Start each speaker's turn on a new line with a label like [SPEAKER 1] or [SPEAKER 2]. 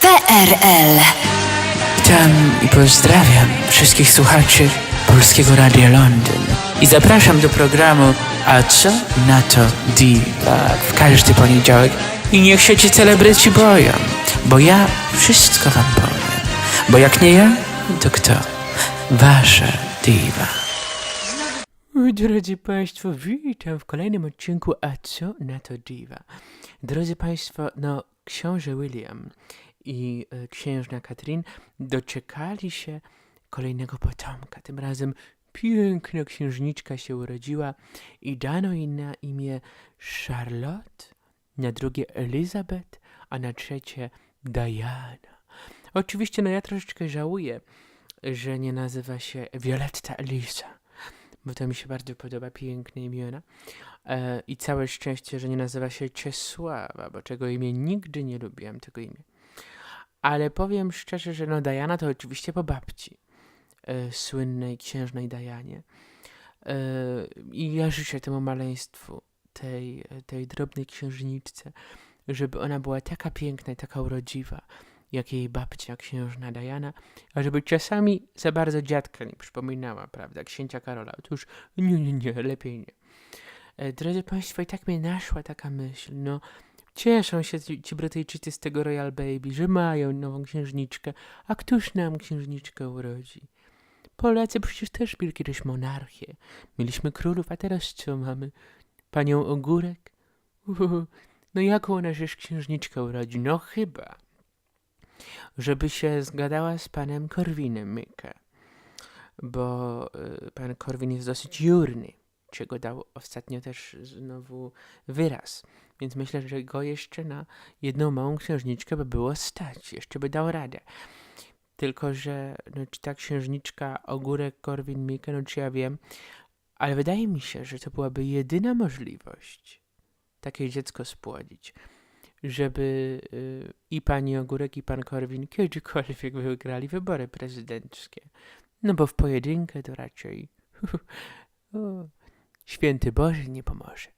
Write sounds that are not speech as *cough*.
[SPEAKER 1] PRL.
[SPEAKER 2] Witam i pozdrawiam wszystkich słuchaczy Polskiego Radia Londyn i zapraszam do programu A co na to Diva w każdy poniedziałek i niech się ci celebryci boją, bo ja wszystko wam powiem, bo jak nie ja, to kto? Wasza Diva. Drodzy Państwo, witam w kolejnym odcinku A co na to Diva. Drodzy Państwo, no książę William i e, księżna Katrin doczekali się kolejnego potomka. Tym razem piękna księżniczka się urodziła i dano jej na imię Charlotte, na drugie Elizabeth, a na trzecie Diana. Oczywiście, no ja troszeczkę żałuję, że nie nazywa się Violetta Elisa, bo to mi się bardzo podoba, piękne imiona. E, I całe szczęście, że nie nazywa się Czesława, bo czego imię nigdy nie lubiłem, tego imię. Ale powiem szczerze, że no Diana to oczywiście po babci, e, słynnej księżnej Dianie. E, I ja życzę temu maleństwu, tej, tej drobnej księżniczce, żeby ona była taka piękna i taka urodziwa, jak jej babcia, księżna Diana, a żeby czasami za bardzo dziadka nie przypominała, prawda, księcia Karola. Otóż nie, nie, nie, lepiej nie. E, Drodzy Państwo, i tak mnie naszła taka myśl, no cieszą się ci, ci Brytyjczycy z tego Royal Baby, że mają nową księżniczkę, a któż nam księżniczkę urodzi? Polacy przecież też mieli kiedyś monarchię, mieliśmy królów, a teraz co mamy? Panią Ogórek? Uhu, no jaką ona żeż księżniczkę urodzi? No chyba, żeby się zgadała z panem Korwinem Myka, bo y, pan Korwin jest dosyć jurny, czego dał ostatnio też znowu wyraz. Więc myślę, że go jeszcze na jedną małą księżniczkę by było stać, jeszcze by dał radę. Tylko, że no, czy ta księżniczka Ogórek Korwin Mikke, no czy ja wiem, ale wydaje mi się, że to byłaby jedyna możliwość takie dziecko spłodzić, żeby y, i pani Ogórek, i pan Korwin kiedykolwiek wygrali wybory prezydenckie. No bo w pojedynkę to raczej *laughs* święty Boże nie pomoże.